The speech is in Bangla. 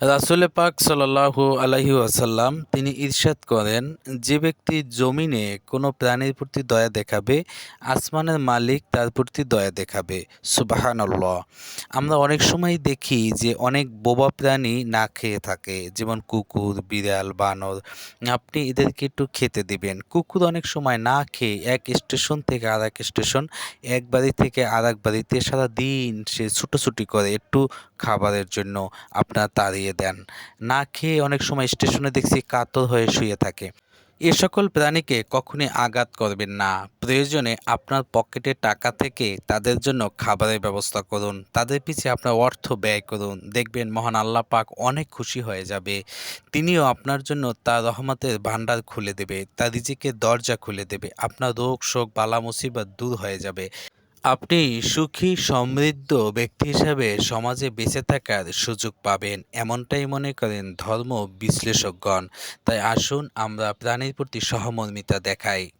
রাসুল পাক সাল্লাহু আলহি আসাল্লাম তিনি ঈর্ষাদ করেন, যে ব্যক্তি জমিনে কোনো প্রাণীর প্রতি দয়া দেখাবে, আসমানের মালিক তার প্রতি দয়া দেখাবে। সুবাহানল্লাহ। আমরা অনেক সময় দেখি যে অনেক বোবা প্রাণী না খেয়ে থাকে, যেমন কুকুর, বিড়াল, বানর। আপনি এদেরকে একটু খেতে দিবেন। কুকুর অনেক সময় না খেয়ে এক স্টেশন থেকে আর এক স্টেশন, এক বাড়ি থেকে আর এক বাড়িতে সারা দিন সে ছুটোছুটি করে একটু খাবারের জন্য। আপনার তাড়িয়ে দেন। না খেয়ে অনেক সময় স্টেশনে দেখছি কাতর হয়ে শুয়ে থাকে। এ সকল প্রাণীকে কখনই আঘাত করবেন না। প্রয়োজনে আপনার পকেটে টাকা থেকে তাদের জন্য খাবারের ব্যবস্থা করুন। তাদের পিছিয়ে আপনার অর্থ ব্যয় করুন। দেখবেন মহান আল্লাহ পাক অনেক খুশি হয়ে যাবে। তিনিও আপনার জন্য তার রহমতের ভাণ্ডার খুলে দেবে। তার রিজিকের দরজা খুলে দেবে। আপনার রোগ, শোক, বালা, মুসিবত দূর হয়ে যাবে। আপনি সুখী, সমৃদ্ধ ব্যক্তি হিসাবে সমাজে বেঁচে থাকার সুযোগ পাবেন, এমনটাই মনে করেন ধর্ম বিশ্লেষকগণ। তাই আসুন আমরা প্রাণীর প্রতি সহমর্মিতা দেখাই।